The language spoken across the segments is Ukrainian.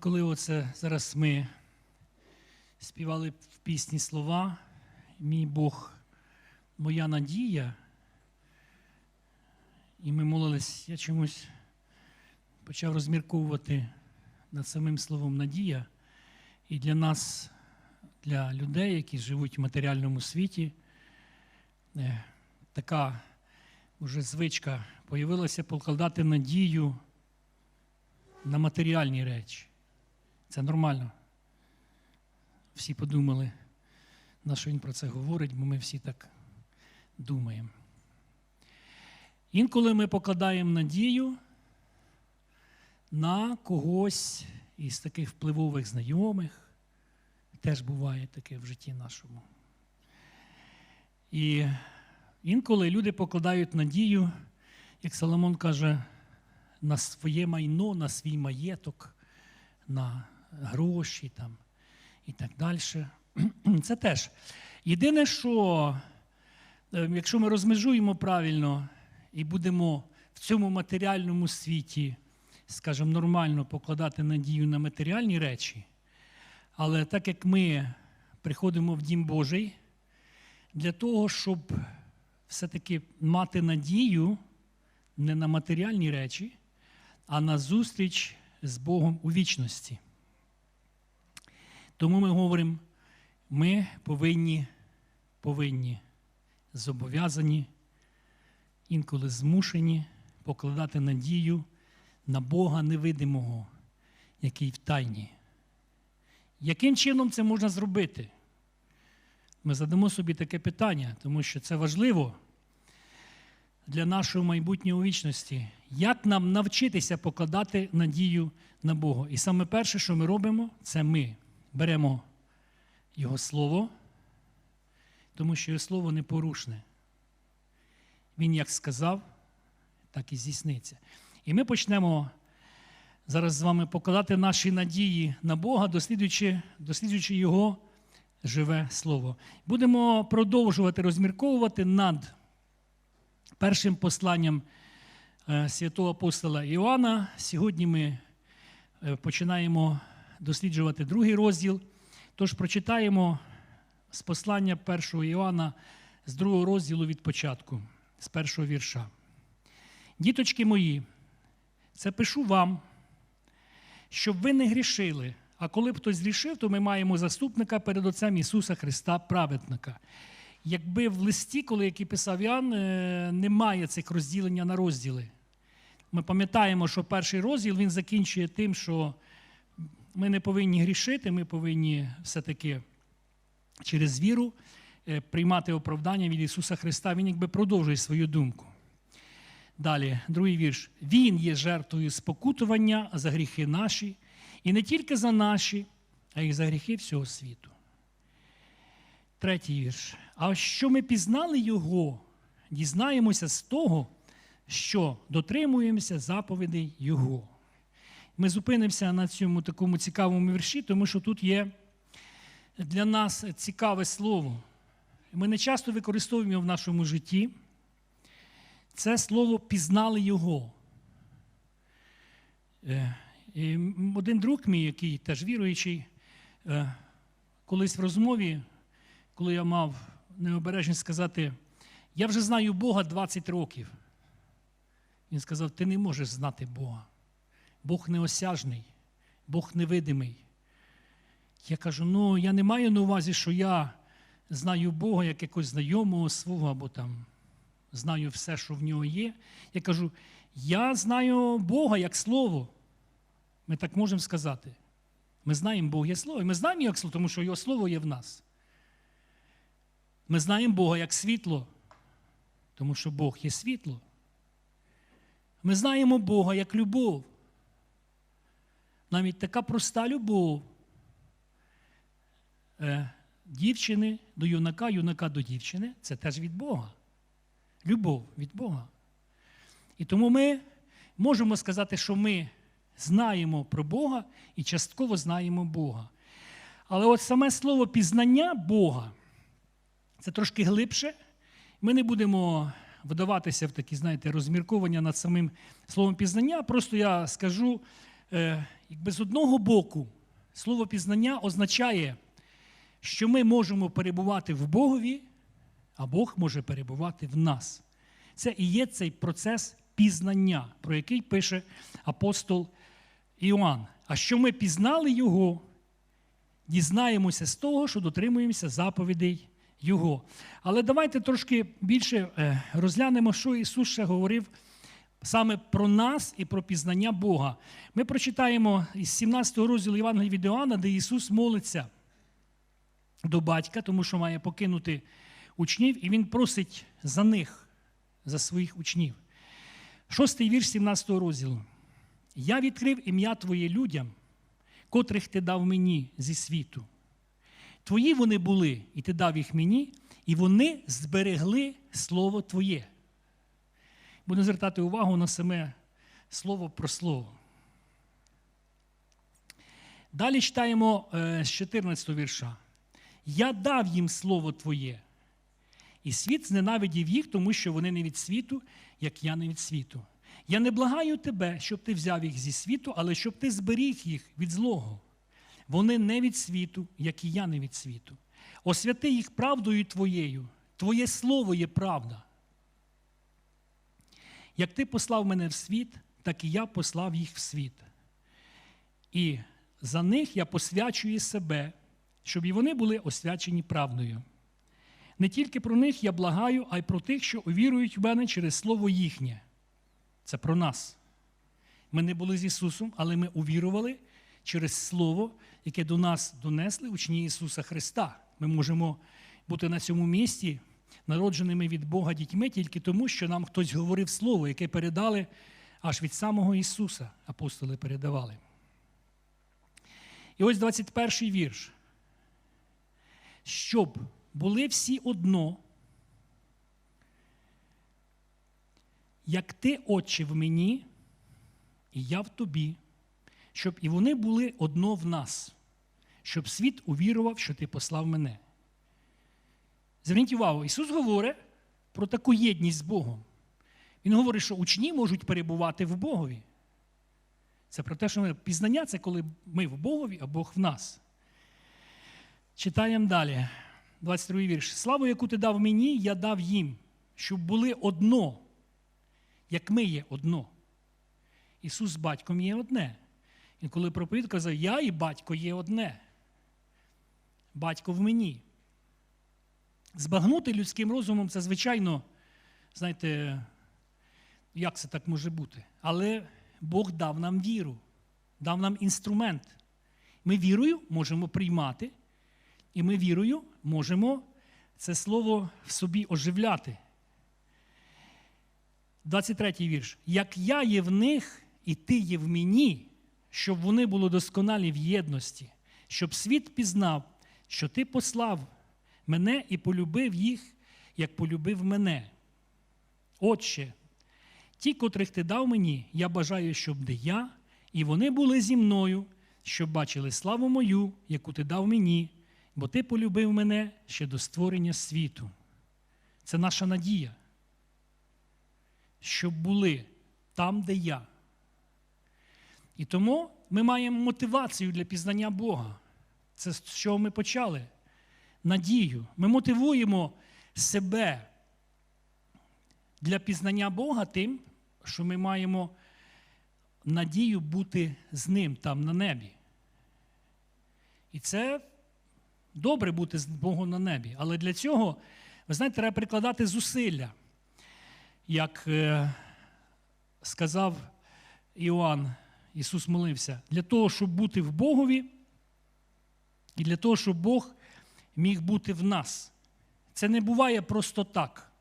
коли оце зараз ми співали в пісні слова, мій Бог, моя надія, і ми молились, я чомусь почав розмірковувати над самим словом надія. І для нас, для людей, які живуть в матеріальному світі, е, така вже звичка появилася покладати надію на матеріальні речі. Це нормально. Всі подумали, на що він про це говорить, бо ми всі так думаємо. Інколи ми покладаємо надію на когось із таких впливових знайомих. Теж буває таке в житті нашому. І інколи люди покладають надію, як Соломон каже, на своє майно, на свій маєток, на гроші там, і так далі. Це теж. Єдине, що е, якщо ми розмежуємо правильно і будемо в цьому матеріальному світі, скажімо, нормально покладати надію на матеріальні речі, але так як ми приходимо в Дім Божий, для того, щоб все-таки мати надію не на матеріальні речі, а на зустріч з Богом у вічності. Тому ми говоримо, ми повинні, повинні зобов'язані, інколи змушені покладати надію на Бога невидимого, який в тайні. Яким чином це можна зробити? Ми задамо собі таке питання, тому що це важливо для нашої майбутньої вічності. Як нам навчитися покладати надію на Бога? І саме перше, що ми робимо, це ми беремо Його Слово, тому що Його Слово непорушне. Він як сказав, так і здійсниться. І ми почнемо зараз з вами покладати наші надії на Бога, досліджуючи, досліджуючи Його живе Слово. Будемо продовжувати розмірковувати над першим посланням е, святого апостола Іоанна. Сьогодні ми е, починаємо досліджувати другий розділ. Тож прочитаємо з послання першого Іоанна з другого розділу від початку, з першого вірша. Діточки мої, це пишу вам, щоб ви не грішили. А коли б хтось зрішив, то ми маємо заступника перед Отцем Ісуса Христа, праведника. Якби в листі, коли який писав Іоанн, е, немає цих розділення на розділи. Ми пам'ятаємо, що перший розділ він закінчує тим, що ми не повинні грішити, ми повинні все-таки через віру е, приймати оправдання від Ісуса Христа. Він якби продовжує свою думку. Далі, другий вірш. Він є жертвою спокутування за гріхи наші, і не тільки за наші, а й за гріхи всього світу. Третій вірш. А що ми пізнали Його, дізнаємося з того, що дотримуємося заповідей Його. Ми зупинимося на цьому такому цікавому вірші, тому що тут є для нас цікаве слово. Ми не часто використовуємо його в нашому житті. Це слово пізнали Його. Е, і один друг мій, який теж віруючий, е, колись в розмові, коли я мав необережність сказати, я вже знаю Бога 20 років. Він сказав: ти не можеш знати Бога. Бог неосяжний, Бог невидимий. Я кажу: ну, я не маю на увазі, що я знаю Бога як якогось знайомого свого або там знаю все, що в нього є. Я кажу, я знаю Бога як Слово. Ми так можемо сказати. Ми знаємо Бога як Слово. І ми знаємо як Слово, тому що Його Слово є в нас. Ми знаємо Бога як світло, тому що Бог є світло. Ми знаємо Бога як любов. Навіть така проста любов е, дівчини до юнака, юнака до дівчини це теж від Бога. Любов від Бога. І тому ми можемо сказати, що ми знаємо про Бога і частково знаємо Бога. Але от саме слово пізнання Бога це трошки глибше. Ми не будемо вдаватися в такі, знаєте, розмірковання над самим словом пізнання. Просто я скажу якби з одного боку, слово пізнання означає, що ми можемо перебувати в Богові, а Бог може перебувати в нас. Це і є цей процес пізнання, про який пише апостол Іоанн. А що ми пізнали Його, дізнаємося з того, що дотримуємося заповідей Його. Але давайте трошки більше е, розглянемо, що Ісус ще говорив саме про нас і про пізнання Бога. Ми прочитаємо із 17 розділу Євангелія від Іоанна, де Ісус молиться до батька, тому що має покинути учнів, і Він просить за них, за своїх учнів. Шостий вірш 17 розділу. Я відкрив ім'я Твоє людям, котрих ти дав мені зі світу. Твої вони були, і ти дав їх мені, і вони зберегли Слово Твоє. Будемо звертати увагу на саме слово про слово. Далі читаємо е, з 14 вірша. Я дав їм слово Твоє, і світ зненавидів їх, тому що вони не від світу, як я не від світу. Я не благаю тебе, щоб ти взяв їх зі світу, але щоб ти зберіг їх від злого. Вони не від світу, як і я не від світу. Освяти їх правдою твоєю. Твоє слово є правда. Як ти послав мене в світ, так і я послав їх в світ. І за них я посвячую себе, щоб і вони були освячені правдою. Не тільки про них я благаю, а й про тих, що увірують в мене через слово їхнє. Це про нас. Ми не були з Ісусом, але ми увірували через Слово, яке до нас донесли учні Ісуса Христа. Ми можемо бути на цьому місці, народженими від Бога дітьми, тільки тому, що нам хтось говорив Слово, яке передали аж від самого Ісуса, апостоли передавали. І ось 21 вірш. Щоб були всі одно, як ти, Отче, в мені, і я в тобі, щоб і вони були одно в нас, щоб світ увірував, що ти послав мене. Зверніть увагу, Ісус говорить про таку єдність з Богом. Він говорить, що учні можуть перебувати в Богові. Це про те, що ми, пізнання це коли ми в Богові, а Бог в нас. Читаємо далі. 22 вірш. Славу, яку ти дав мені, я дав їм, щоб були одно, як ми є одно. Ісус з батьком є одне. І коли проповід казав, я і батько є одне. Батько в мені. Збагнути людським розумом це, звичайно, знаєте, як це так може бути? Але Бог дав нам віру, дав нам інструмент. Ми вірою можемо приймати, і ми вірою можемо це слово в собі оживляти. 23 вірш. Як я є в них, і ти є в мені, щоб вони були досконалі в єдності, щоб світ пізнав, що ти послав мене і полюбив їх, як полюбив мене. Отче, ті, котрих ти дав мені, я бажаю, щоб де я, і вони були зі мною, щоб бачили славу мою, яку ти дав мені, бо ти полюбив мене ще до створення світу. Це наша надія, щоб були там, де я. І тому ми маємо мотивацію для пізнання Бога. Це з чого ми почали. Надію. Ми мотивуємо себе для пізнання Бога тим, що ми маємо надію бути з Ним там на небі. І це добре бути з Богом на небі. Але для цього, ви знаєте, треба прикладати зусилля. Як е, сказав Іоанн, Ісус молився, для того, щоб бути в Богові, і для того, щоб Бог міг бути в нас. Це не буває просто так.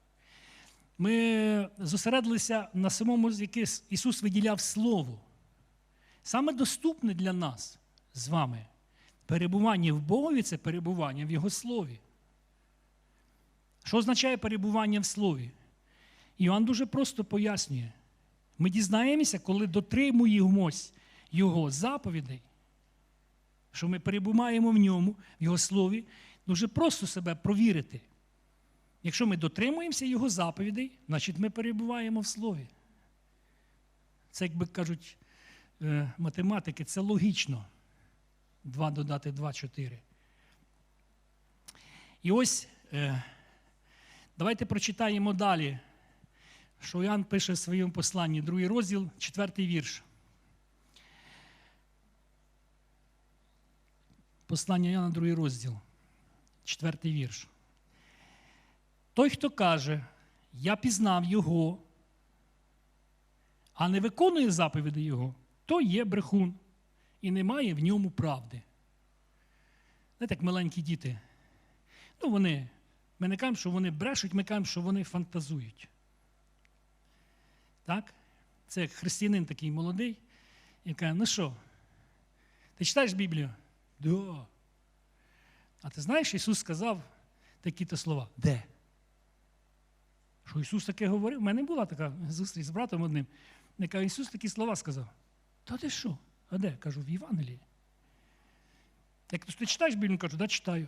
Ми зосередилися на самому, яке Ісус виділяв Слово. Саме доступне для нас з вами. Перебування в Богові це перебування в Його Слові. Що означає перебування в Слові? Іоанн дуже просто пояснює. Ми дізнаємося, коли дотримуємось Його заповідей, що ми перебуваємо в ньому, в Його слові, дуже просто себе провірити. Якщо ми дотримуємося Його заповідей, значить ми перебуваємо в Слові. Це, як би кажуть, е, математики, це логічно. 2 додати 2 4. І ось е, давайте прочитаємо далі, що Іоанн пише в своєму посланні, другий розділ, четвертий вірш. Послання Іоанна, другий розділ, четвертий вірш. Той, хто каже, я пізнав його, а не виконує заповіді Його, то є брехун і немає в ньому правди. Знаєте, як маленькі діти. Ну, вони, ми не кажемо, що вони брешуть, ми кажемо, що вони фантазують. Так? Це як християнин такий молодий, і каже, ну що, ти читаєш Біблію? Да. А ти знаєш, Ісус сказав такі-то слова. Де? Що Ісус таке говорив? У мене була така зустріч з братом одним. Я кажу, Ісус такі слова сказав. Та ти що? А де? Кажу, в Євангелії. Як ти читаєш Біблію, кажу, да, читаю.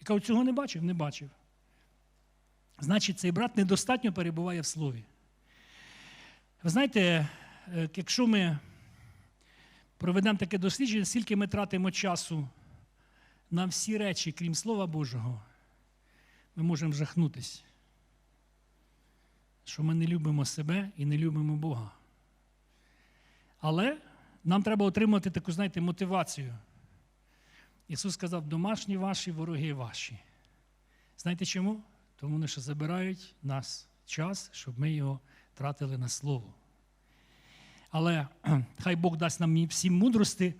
І кажу, цього не бачив? Не бачив. Значить, цей брат недостатньо перебуває в слові. Ви знаєте, е, якщо ми проведемо таке дослідження, скільки ми тратимо часу на всі речі, крім Слова Божого, ми можемо жахнутись, що ми не любимо себе і не любимо Бога. Але нам треба отримати таку, знаєте, мотивацію. Ісус сказав, домашні ваші, вороги ваші. Знаєте чому? Тому що забирають нас час, щоб ми його тратили на слово. Але хай Бог дасть нам всім мудрости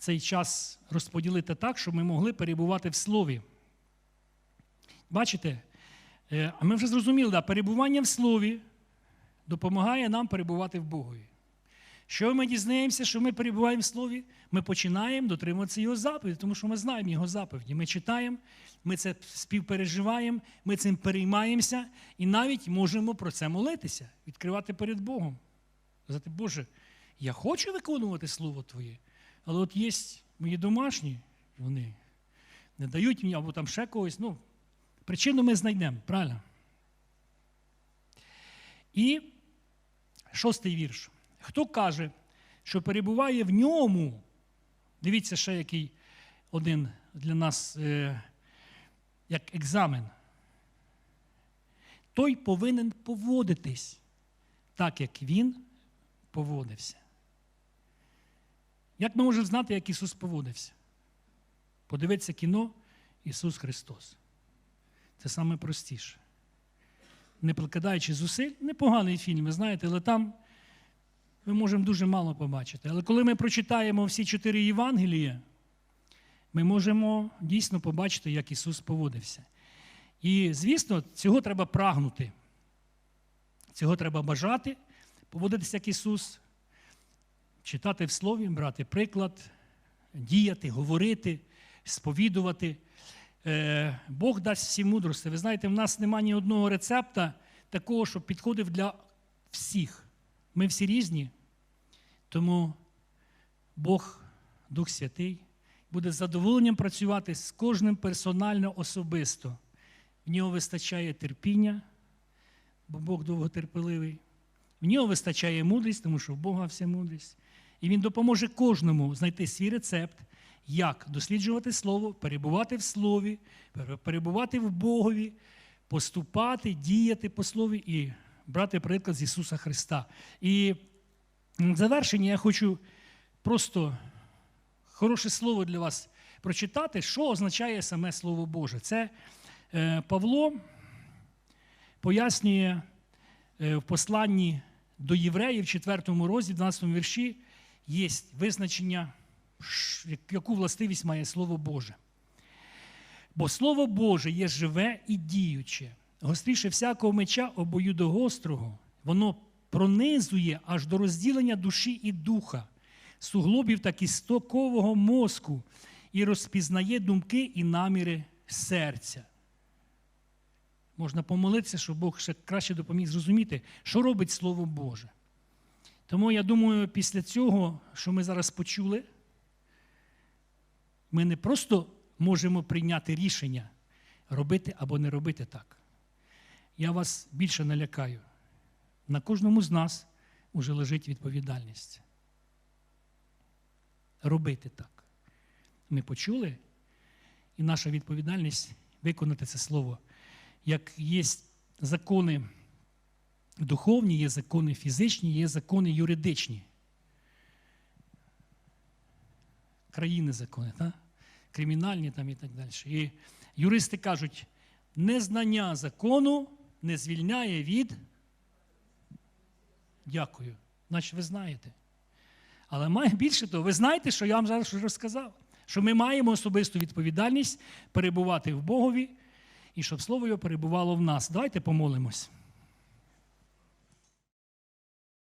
цей час розподілити так, щоб ми могли перебувати в слові. Бачите, е, а ми вже зрозуміли, да, перебування в слові допомагає нам перебувати в Богові. Що ми дізнаємося, що ми перебуваємо в Слові, ми починаємо дотримуватися Його заповіді, тому що ми знаємо Його заповіді. Ми читаємо, ми це співпереживаємо, ми цим переймаємося і навіть можемо про це молитися, відкривати перед Богом. Казати, Боже, я хочу виконувати Слово Твоє, але от є мої домашні, вони не дають мені, або там ще когось. Ну, причину ми знайдемо, правильно? І шостий вірш. Хто каже, що перебуває в ньому, дивіться, ще який один для нас е, як екзамен, той повинен поводитись так, як він поводився. Як ми можемо знати, як Ісус поводився? Подивитися кіно Ісус Христос. Це саме простіше. Не прикладаючи зусиль, непоганий фільм, ви знаєте, але там ми можемо дуже мало побачити. Але коли ми прочитаємо всі чотири Євангелія, ми можемо дійсно побачити, як Ісус поводився. І, звісно, цього треба прагнути. Цього треба бажати, поводитися як Ісус, читати в Слові, брати приклад, діяти, говорити, сповідувати. Е, Бог дасть всі мудрості. Ви знаєте, в нас немає ні одного рецепта такого, щоб підходив для всіх. Ми всі різні, тому Бог, Дух Святий, буде з задоволенням працювати з кожним персонально особисто. В нього вистачає терпіння, бо Бог довготерпеливий. В нього вистачає мудрість, тому що в Бога вся мудрість. І Він допоможе кожному знайти свій рецепт, як досліджувати Слово, перебувати в Слові, перебувати в Богові, поступати, діяти по Слові і брати приклад з Ісуса Христа. І в завершення я хочу просто хороше слово для вас прочитати, що означає саме Слово Боже. Це е, Павло пояснює е, в посланні до євреїв, в 4 розділі, 12 вірші, є визначення, яку властивість має Слово Боже. Бо Слово Боже є живе і діюче, гостріше всякого меча обоюдогострого, воно пронизує аж до розділення душі і духа, суглобів та кістокового мозку і розпізнає думки і наміри серця. Можна помолитися, щоб Бог ще краще допоміг зрозуміти, що робить Слово Боже. Тому я думаю, після цього, що ми зараз почули, ми не просто можемо прийняти рішення, робити або не робити так. Я вас більше налякаю. На кожному з нас уже лежить відповідальність. робити так. Ми почули, і наша відповідальність виконати це слово. Як є закони духовні, є закони фізичні, є закони юридичні. Країни закони, так? кримінальні там і так далі. І юристи кажуть, незнання закону не звільняє від. Дякую. Значить, ви знаєте. Але має більше того, ви знаєте, що я вам зараз розказав, що ми маємо особисту відповідальність перебувати в Богові і щоб слово його перебувало в нас. Давайте помолимось.